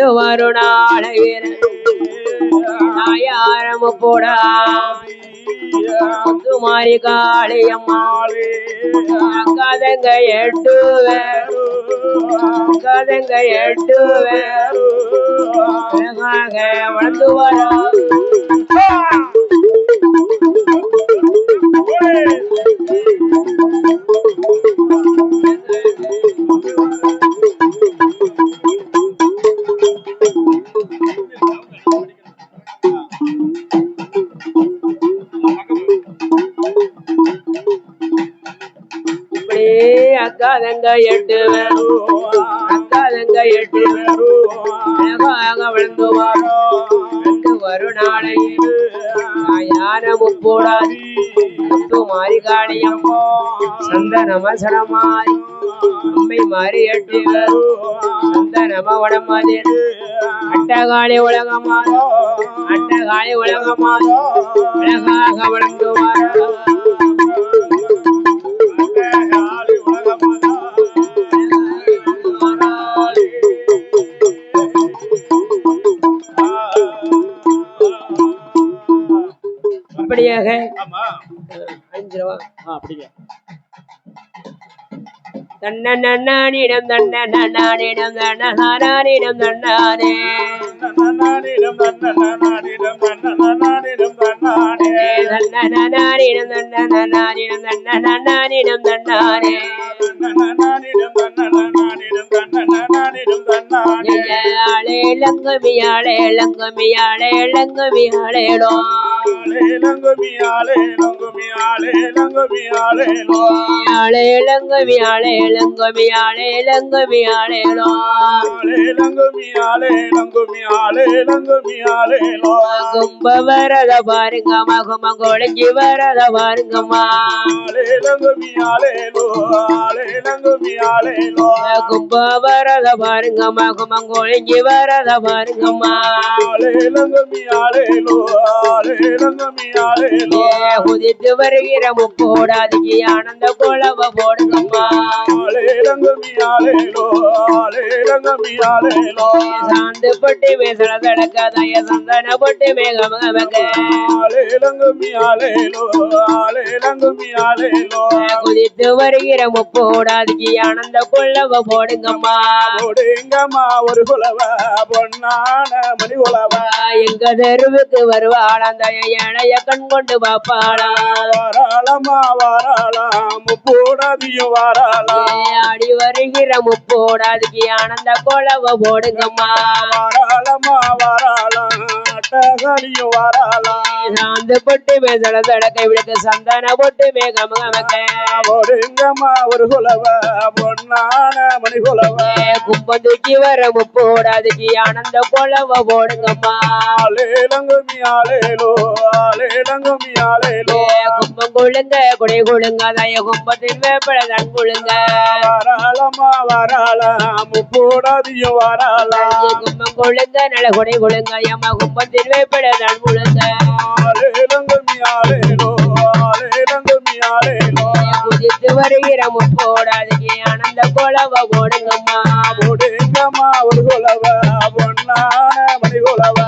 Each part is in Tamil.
வந்து வரும் நாளையில் நாயாரம் போடா குமாரி காளியம்மா கதங்க எட்டு கதங்க எட்டு அழகாக வளர்ந்து வரா அக்காதங்க எட்டு அக்காதங்க எட்டு அழகாக வளர்ந்து வரும் வளர்ந்து நாளையில் யார முப்போடாது மாறி காளியம் சந்தன மசனமாய் அம்மை மாறி எட்டு சந்தனம வடமதில் அட்டகாளி உலகமாதோ அட்டகாளி உலகமாதோ அழகாக வளர்ந்து அப்படியாக அஞ்சு ரூபா தன்னண்ணானிடம் தன்னண்ணானிடம் தன்னஹானிடம் தன்னானே. தன்னண்ணானிடம் தன்னண்ணானிடம் தன்னண்ணானிடம் தன்னானே. ஆளே லங்கமியாளே லங்கமியாளே லங்கமியாளேடோ ஆளே லங்கமியாளே கும்ப வரத பாருங்க மகும கொழிஞ்சி வரத பாருங்கம்மா கும்ப வரத பாருங்கம்மா மகும வரத பாருங்கம்மா குதித்து வருகிற முப்போடாதிக்கு ஆனந்த குழவ போடுங்கம்மா சாந்து பட்டு மேசல தடக்காதய சந்தன பட்டு மேகமக குதித்து வருகிற முப்போடாதிக்கு ஆனந்த குழ குழவ போடுங்கம்மா. போடுங்கம்மா ஒரு குலவ பொன்னான மணி குலவ. எங்க தெருவுக்கு வருவாள் அந்த இளைய கண் கொண்டு பாப்பாளா வாராளமா வாராளாம் முப்போடாதியும் வாராளாம். அடி வருகிற முப்போடாதிக்கு ஆனந்த குழவ போடுங்கம்மா. வாராளமா வாராளாம் அட்டகாலியும் வாராளாம் சாந்து பொட்டு மேசல தடக்கை விளக்கு சந்தன பொட்டு மேகமக போடுங்கம்மா ஒரு குலவ பொன்னான மணி குலவ. கும்பம் தூக்கி வர முப்போடாதுக்கு ஆனந்த குழவ போடுங்கம்மா. ஆலேலங்குமி ஆலேலோ ஆலேலங்குமி ஆலேலோ ஏ கும்பம் குழுங்க குடை குழுங்க தய கும்பத்தின் வேப்பட தன் குழுங்க. வாராளமா வாராளாம் முப்போடாதியும் வாராளாம் ஏ கும்பம் குழுங்க நல குடை குழுங்க எம்ம கும்பத்தின் வேப்பட குதித்து வருகிற முப்போடாதுக்கு ஆனந்த குழவ போடுங்கம்மா போடுங்கம்மா ஒரு குலவ பொன்னான மணி குலவ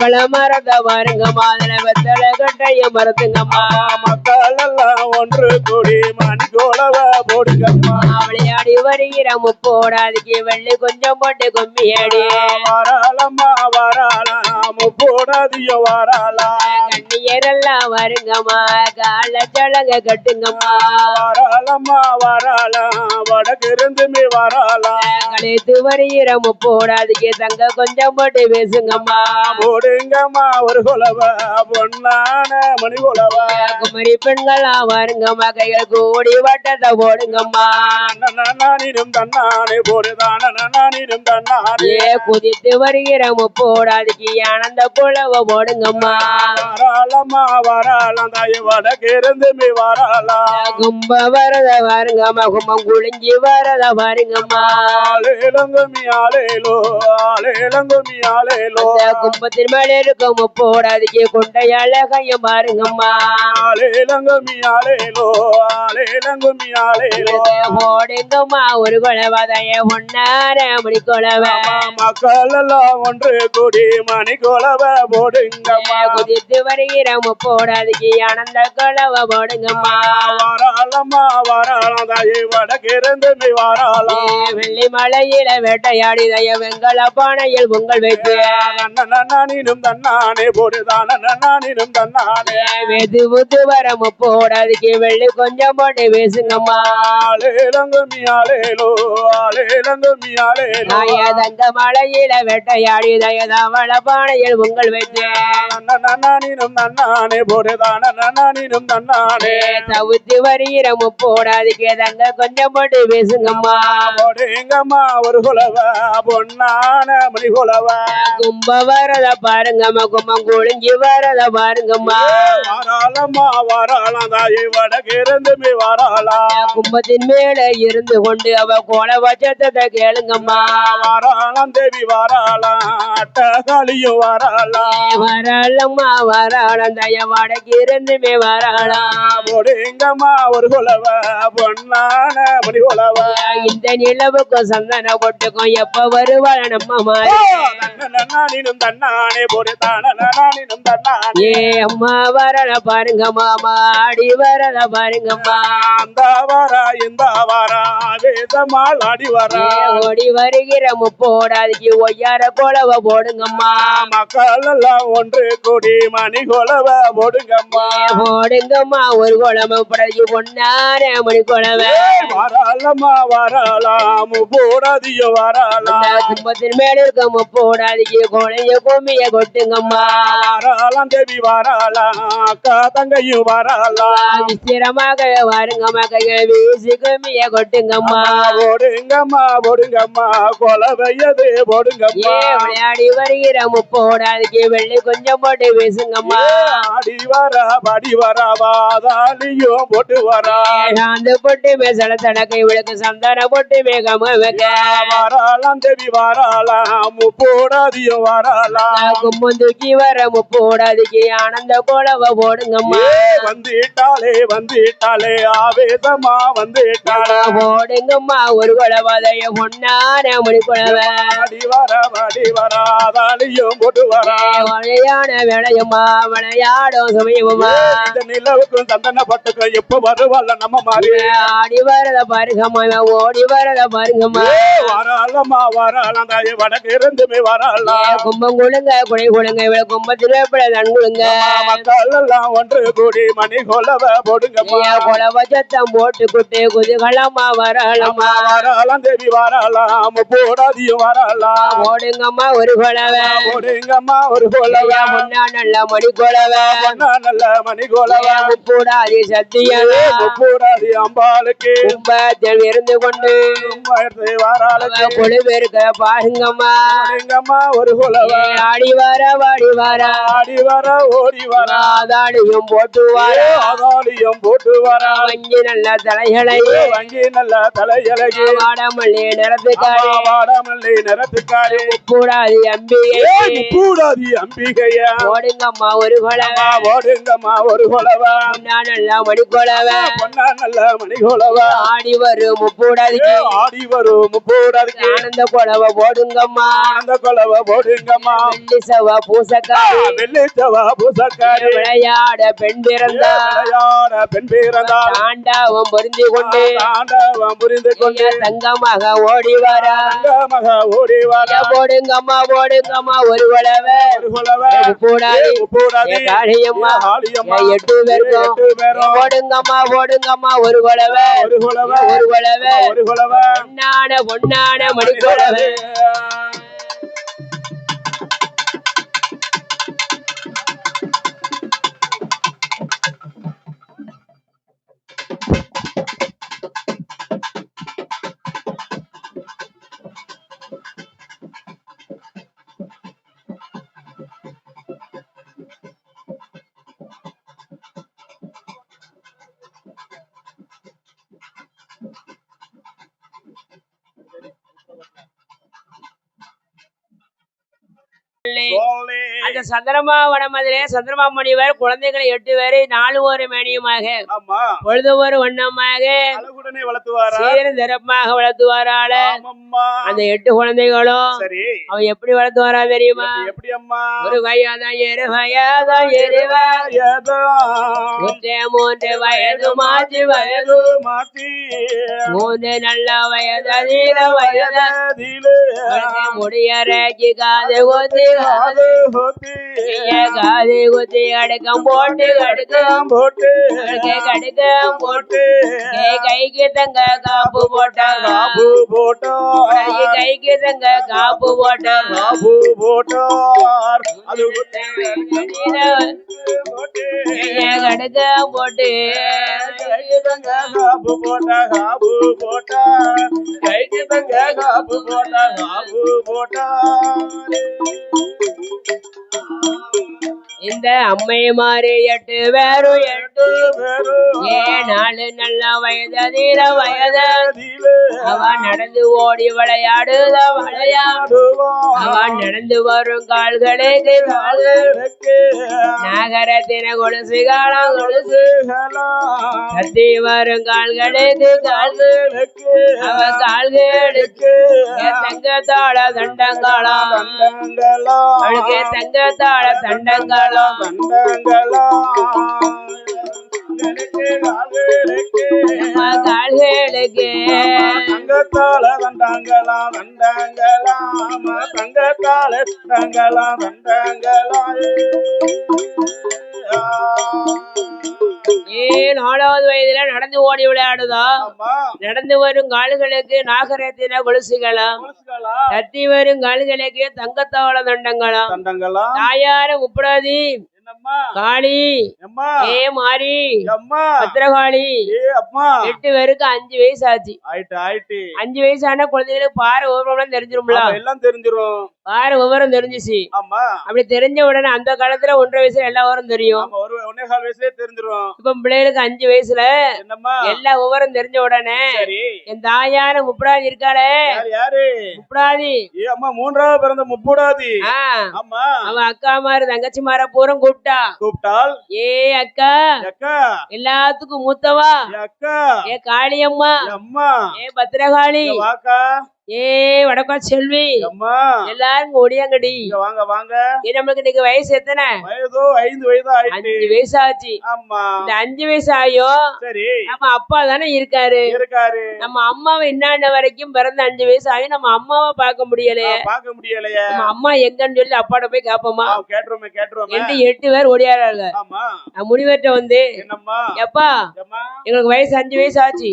வேப்பள மரத பாருங்கம்மா அதுல வெத்தலை கட்டைய மரத்துங்கம்மா மக்கள் எல்லாம் ஒன்று கூடி மணி குலவ போடுங்கம்மா விளையாடி வருகிற முப்போடாதுக்கு வெள்ளி கொஞ்சம் போட்டு கும்மி அடி வாராளம்மா வாராளாம் முப்போடாதியும் வாராளாம் கண்ணியரெல்லாம் வருங்கம்மா கால சலங்க கட்டுங்கம்மா. வாராளம்மா வாராளாம் வடக்கிருந்துமே வாராளாம் கழித்து வருகிற முப்போடாதுக்கு தங்க கொஞ்சம் போட்டு பேசுங்கம்மா. போடுங்கம்மா ஒரு குலவ பொன்னான மணி குலவ குமரி பெண்களா வருங்கம்மா கைகள் கூடி வட்டத்தை போடுங்கம்மா. நானிடும் தன்னானே போடுதான நானிடும் தன்னானே. குதித்து வருகிற முப்போடாதுக்கு ஆனந்த புலவ போடுங்கம்மா. வாராளம்மா வாராளாம் தாய் வடக்கிருந்துமே வாராளாம் கும்ப வரத பாருங்கம்மா கும்பம் குளிஞ்சி வரத பாருங்கம்மா ஆலேலங்குமி ஆலேலோ ஆலேலங்குமி ஆலேலோ அந்த கும்பத்தின் மேல இருக்கும் முப்போடாதுக்கு கொண்டையால கையம் பாருங்கம்மா போடுங்கம்மா ஒரு குழவதைய ஒன்னார மணி குழவ மக்கள் எல்லாம் ஒன்று கூடி மணி கொலவ போடுங்கம்மா குதித்து வருகிற முப்போடாதுக்கு ஆனந்த குழவ போடுங்கம்மா வாராளம்மா வாராளம் தாயை வடக்கிருந்து நீ வாராளம். ஏ, வெள்ளி மலையில வேட்டையாடி தய வெங்கல பானையில் பொங்கல் வைத்து நன்னானினும் தன்னானே போடுதான நன்னானினும் தன்னானே. வெது புத்து வர முப்போடாதுக்கு வெள்ளி கொஞ்சம் போட்டு பேசுங்கம்மா ஆலேலங்கும்மி ஆலேலோ ஆலேலங்கும்மி ஆலேலோ நாய தங்க மலையில வேட்டையாடி தய தவள பானையில் பொங்கல் வைத்து நன்னானினும் நன்னானே போடுதான நன்னானினும் தன்னானே. தவித்து வருகிற முப்போடாதுக்கு தங்க கொஞ்சம் போட்டு பேசுங்கம்மா போடுங்கம்மா ஒரு குலவ பொன்னான மணி குலவ. கும்ப வரத பாருங்கம்மா கும்பம் குளிஞ்சி வரத பாருங்கம்மா வாராளம்மா வாராளம் தாயை வடக்கிருந்து நீ வாராளம் கும்பத்தின் மேல இருந்து கொண்டு அவ கோல வச்சத்தை கேளுங்கம்மா. வாராளம் தேவி வாராளம் அட்டகாளியும் வாராளம் வராளம்மா வராளம் தய வடக்கு இருந்துமே வராளாம் போடுங்கம்மா ஒரு குலவ பொன்னான மணி குலவ. இந்த நிலவுக்கும் சந்தன கொட்டுக்கும் எப்ப வருவாள் நம்ம நன்னானினும் தன்னானே ஏ அம்மா வரல பாருங்கம்மா. மாடி வரல பாருங்கம்மா. அந்த வாரா இந்த வாரா வேதமாள் ஆடி வரா. ஓடி வருகிற முப்போடாதுக்கு ஒய்யார கோலவ போடுங்கம்மா. மக்கள் எல்லாம் ஒன்று கூடி மணி கொலவ போடுங்கம்மா. போடுங்கம்மா ஒரு குழம்பு படகு பொன்னார மணி குழவை வாராளம்மா வாராளாம் போடாதியோ அந்த கும்பத்தின் மேல இருக்க முப்போடாதுக்கு குழைய கும்மிய கொட்டுங்கம்மா வாராளாம் தேவி வாராளாம் அக்கா தங்கையும் வாராளாம். விசிரமாக வருங்கம்மா கையை வீசி கும்மிய கொட்டுங்கம்மா போடுங்கம்மா போடுங்கம்மா. கொலவையது ஏ போடுங்கம்மா விளையாடி வருகிற முப்போடாதுக்கு வெள்ளி கொஞ்சம் போட்டு வீசுங்கம்மா. ஆடி வரா படி வரா வாதாலியும் போட்டு வரா. சாந்து போட்டு மேசல தடக்கை விளக்கு சந்தன போட்டு மேகம வைக்க. வாராளாம் தேவி வாராளாம் போடாதியும் வாராளாம். கும்பம் தூக்கி வர முப்போடாதுக்கு ஆனந்த கோலவ போடுங்கம்மா வந்துட்டாளே வந்துட்டாளே ஆவேசமா வந்துட்டாளே? போடுங்கம்மா ஒரு குழவதைய பொன்னான மணி குழவை வாடி வரா வாடி வரா தாலியும் போட்டு வரா. விளையான விளையம்மா. விளையாடும் சமயமா இந்த நிலவுக்கும் சந்தன பட்டுக்கும் எப்ப வருவாள் நம்ம மாதிரி? ஆடி வரத பாருங்கம்மா. ஓடி வரத பாருங்கம்மா. வராளம்மா வராளாம் வடக்கு இருந்துமே வராளாம் கும்பம் கொடுங்க குடை கொடுங்க இவள கும்பத்தில் எப்படி தன் கொடுங்க மக்கள் எல்லாம் ஒன்று கூடி மணி கொலவ போடுங்கம்மா குழவ சத்தம் போட்டு குட்டு குதுகலம்மா வரலம்மா. வராளாம் தேவி வராளாம் போடாதியும் வராளாம் போடுங்கம்மா ஒரு குழவை போடுங்கம்மா ஒரு கொலவ. முன்னா நல்ல மணி குழவை பொன்னா நல்ல மணி கொலவ முப்பூடாதி சத்தியமே போடாதி அம்பாளுக்கு. கும்பத்தில் இருந்து கொண்டு. எடுத்து வராளுக்கு. கொழுவிருக்க பாருங்கம்மா. ஒரு கொலவ. ஆடி வர வாடி வர. ஆடி வர ஓடி வர. ஆதாடியும் போட்டு வர. ஆதாளியும் போட்டு வர. வஞ்சி நல்ல தலைகளை. வங்கி நல்ல தலையழகி வாடமல்லி நிறத்துக்காரி வாடாமல்லி நிறத்துக்காரி கூடாது அம்பிகை கூடாதி அம்பிகையா. ஓடுங்கம்மா ஒரு கொலவை. ஓடுங்கம்மா ஒரு கொலவ. நான் நல்ல மணி கொலவை பொன்னா நல்ல மணி கொலவ ஆடி வரும் முப்பூடாதிக்கு ஆடி வரும் முப்பூடருக்கு ஆனந்த கொலவை போடுங்கம்மா. ஆனந்த கொலவ போடுங்கம்மா. வெள்ளி செவ்வா பூசக்காரி வெள்ளிச்சவா பூசக்காரி. விளையாட பெண் பிறந்தா? விளையாட பெண் பிறந்தாள் தாண்டாவம் பொருந்தி கொண்டு தாண்டவம் புரிந்து கொண்டு தங்கமாக ஓடி வரா? மக ஓடி வர. போடுங்கம்மா போடுங்கம்மா ஒரு கொலவை ஒரு கொலவ முப்பூடாதி ஏ காளியம்மா. காளியம்மா. எட்டு பேரும் போடுங்கம்மா போடுங்கம்மா ஒரு கொலவை ஒரு கொலவ ஒரு கொலவை ஒரு கொலவ பொன்னான பொன்னான மணி கொலவை சோலே அந்த சந்திரமா முனிவர் குழந்தைகளை எட்டு பேரை நாலு ஒரு மேனியுமாக பொழுது ஒரு வண்ணமாக சீரும் சிறப்பாக வளர்த்துவாரால. அந்த எட்டு குழந்தைகளும் அவன் எப்படி வளர்த்துவாரா தெரியுமா? அம்மா ஒரு வயதான் இரு வயதான் ஒன்றே மூன்று வயது மாற்றி வயது. மாத்தி மூன்று நல்ல வயது அதிக வயது. முடியறக்கி காது கொத்தி காது கைய காது குத்தி அடுக்கம் போட்டு அடுக்கம் போட்டு. கடுக்க கடுக்கம் போட்டு. போட்டு கை கைக்கு தங்க காப்பு போட்டாங்க காபு போட்டார் கைக்கு தங்க காப்பு போட்டாங்க காபு போட்டார் அது போட்டு போட்டா போட்டா கைக்கு தங்க போட்டா போட்டா இந்த அம்மை மாறி எட்டு வேறும் எட்டு வெறும் ஏ நாலு நல்ல வயது தீர வயது. அவன் நடந்து ஓடி விளையாடுத விளையாடுவான். அவன் நடந்து வரும் கால கால்கள் எனக்கு நகரத்தின கொலுசு காலம் கொலுசு. கத்தி வரும் கால்களுக்கு கால்கள். எனக்கு அவன் கால்களுக்கு. தங்கத்தாள தண்டங்காலம் தண்டங்களா அவளுக்கு தங்கத்தாள தண்டங்காலம் தண்டங்களா கால்களுக்கு தங்கத்தால தண்டங்களா தண்டங்களா தங்கத்தால தண்டங்களா தண்டங்களா ஏ நாலாவது வயதுல நடந்து ஓடி விளையாடுதா? நடந்து வரும் கால்களுக்கு நாகரத்தின கொலுசுகளும். கொலுசுகளா? கத்தி வரும் கால்களுக்கு தங்கத்தாள தண்டங்களும். தண்டங்களா தாயார உப்படாதி காளி. அம்மா ஏ மாறி. அம்மா பத்திரகாளி. எட்டு பேருக்கு அஞ்சு வயசு ஆச்சு ஆயிட்டு ஆயிட்டு. அஞ்சு வயசான குழந்தைகளுக்கு பாரு விவரம் தெரிஞ்சிரும்ல. எல்லாம் தெரிஞ்சிரும். பாரு விவரம் தெரிஞ்சுச்சு. ஆமா. அப்படி தெரிஞ்ச உடனே அந்த காலத்துல ஒன்றரை வயசுல எல்லா விவரம் தெரியும். ஒரு ஒன்னே கால் வயசுலயே தெரிஞ்சிரும். இப்ப பிள்ளைகளுக்கு அஞ்சு வயசுல எல்லா விவரம் தெரிஞ்ச உடனே என் தாயார முப்படாதி இருக்காளே. யாரு முப்படாதி. அம்மா மூன்றாவது பிறந்த முப்பூடாதி. ஆமா. அவன் அக்கா மாரு தங்கச்சி மார பூரம் கூப்பிட்டா. கூப்பிட்டால்? ஏ அக்கா. அக்கா எல்லாத்துக்கும் மூத்தவா? அக்கா ஏ காளியம்மா. அம்மா ஏ பத்திரகாளி. வாக்கா. ஏ வடக்கா செல்வி. அம்மா. எல்லாரும் ஒடியாங்கடி வாங்க வாங்க. ஏ நம்மளுக்கு இன்னைக்கு வயசு எத்தனை? வயதோ ஐந்து வயதோ அஞ்சு வயசு ஆச்சு ஆமா. இந்த அஞ்சு வயசு ஆயோ சரி. நம்ம அப்பா தானே இருக்காரு. இருக்காரு. நம்ம அம்மாவை இன்னாண்ட வரைக்கும் பிறந்த அஞ்சு வயசு ஆகி நம்ம அம்மாவை பார்க்க முடியலையே. பார்க்க முடியலையே. நம்ம அம்மா எங்கன்னு சொல்லி அப்பாட்ட போய் கேப்போமா? கேட்டுருமே கேட்டுருமே என்று எட்டு பேர் ஓடியாடுறாங்க ஆமா. நான் முனிவர்கிட்ட வந்து என்னம்மா? எப்பா எங்களுக்கு வயசு அஞ்சு வயசு ஆச்சு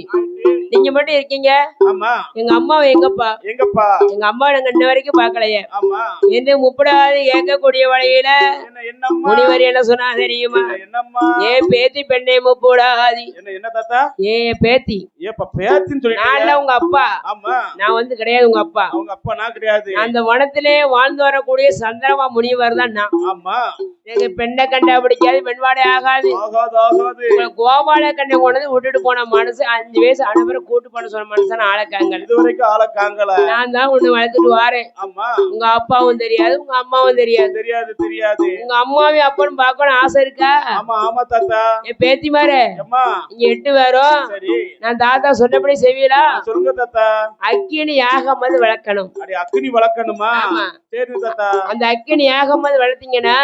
நீங்க மட்டும் இருக்கீங்க. ஆமா. எங்க அம்மாவை எங்கப்பா? எங்கப்பா? எங்க அம்மா நாங்க இன்ன வரைக்கும் பார்க்கலையே. ஆமா. என்று முப்படாது கேட்கக்கூடிய வழியில என்ன முனிவர் என்ன சொன்னா தெரியுமா? என்ன, என்னம்மா? ஏ பேத்தி பெண்ணை முப்படாதி என்ன என்ன தாத்தா? ஏ பேத்தி. ஏப்பா பேத்தின்னு சொல்லிட்டு நான் உங்க அப்பா. நான் வந்து கிடையாது உங்க அப்பா. அவங்க அப்பா நான் கிடையாது. அந்த வனத்திலே வாழ்ந்து வரக்கூடிய சந்திரமா முனிவர் தான் நான். ஆமா. எனக்கு பெண்ணை கண்டா பிடிக்காது பெண்வாடை ஆகாது. கோபால கண்ணை கொண்டு விட்டுட்டு போன மனசு அஞ்சு வயசு அனுப்புற கூட்டு போன சொன்ன மனுஷன் ஆளக்காங்க இது வரைக்கும் ஆள நான் தான் ஒண்ணு வளர்த்துட்டு வாரேன். ஆமா. உங்க அப்பாவும் தெரியாது உங்க அம்மாவும் தெரியாது. தெரியாது தெரியாது. உங்க அம்மாவையும் அப்பனும் பார்க்கணும் ஆசை இருக்கா? ஆமா ஆமா தாத்தா. என் பேத்தி மாரு அம்மா நீங்க எட்டு பேரும். நான் தாத்தா சொன்னபடி செய்வீங்களா சொல்லுங்க தாத்தா. அக்கினி யாகம் வந்து வளர்க்கணும். அக்கினி வளர்க்கணுமா? சரி தாத்தா. அந்த அக்கினி யாகம் வந்து வளர்த்தீங்கன்னா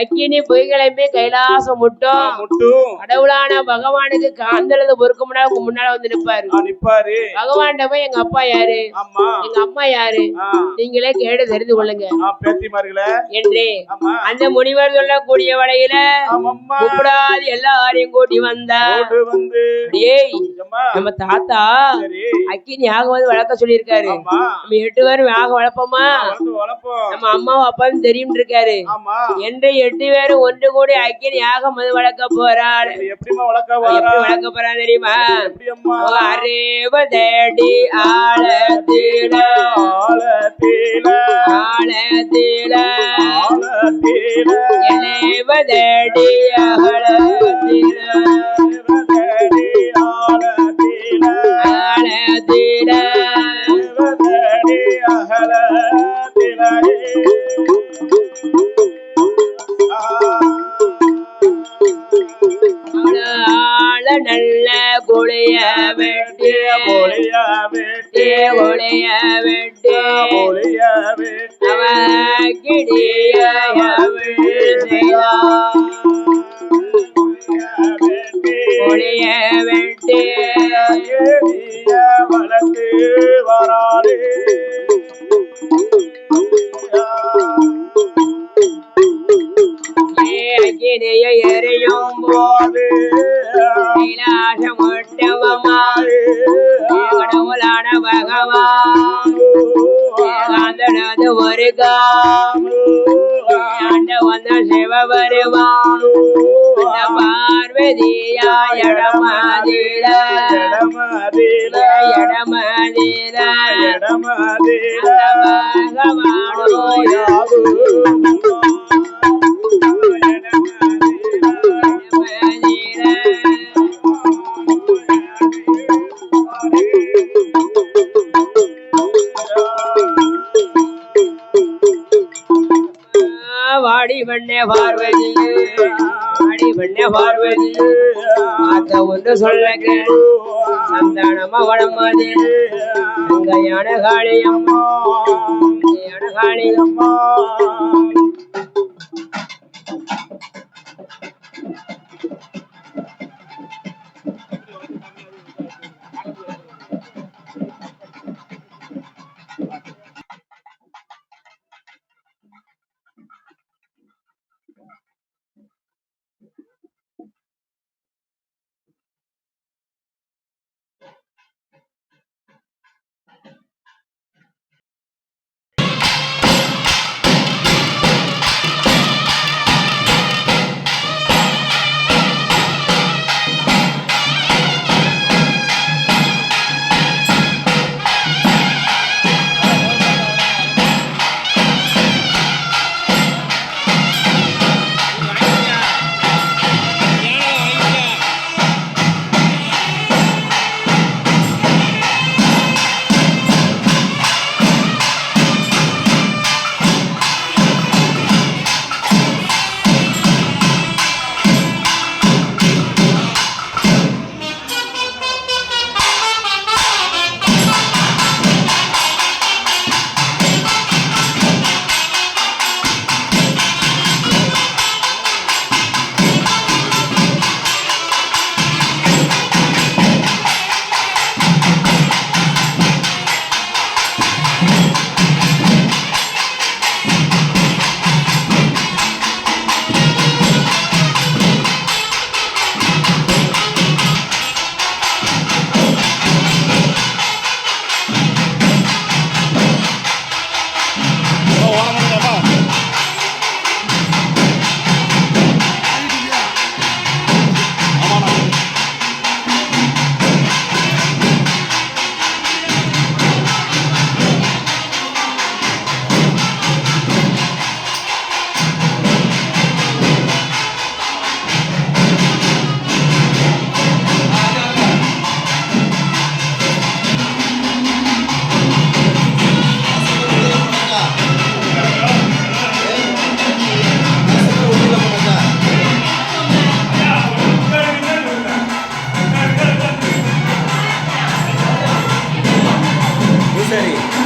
அக்கினி பொய்கிளம்பி கைலாசம் முட்டும். முட்டும். கடவுளான பகவானுக்கு காந்தளது பொறுக்க முன்னால உங்க முன்னால வந்து நிப்பாரு. நிப்பாரு. பகவான்கிட்ட போய் எங்க அப்பா யாரு? எங்க அம்மா யாரு? நீங்களே கேட்டு தெரிந்து கொள்ளுங்க. என்று. அந்த முனிவர் சொல்லக்கூடிய வழியில கூப்பிடாது எல்லாரையும் கூட்டி வந்தா. ஏய் நம்ம தாத்தா சரி. அக்கினி யாகம் வந்து வளர்க்க சொல்லியிருக்காரு. நம்ம எட்டு பேரும் யாகம் வளர்ப்போமா? நம்ம அம்மாவும் அப்பாவும் தெரியும் இருக்காரு என்று எட்டு பேரும் ஒன்று கூடி அக்கினி யாகம் வந்து வளர்க்க போறாள். வளர்க்க எப்படி வரா வளர்க்க போறா தெரியுமா? எப்படி அம்மா அறிவதடி ஆழத்தில ஆழத்தில ஆழத்தில ஆழத்தில இணைவதடி ஆழத்தில ஆழத்தில ஆழ நல்ல குளிய வெட்டிய குளிய வெட்டிய Amen. சிவபெருமான் பார்வதியா வாடி பண்ணே பார்வதி வாடி பண்ணே பார்வதி பார்த்த ஒன்று சொல்ல சந்தானமா வளமாதே அங்கையான காளியம்மா அங்கையான காளியம்மா. சரி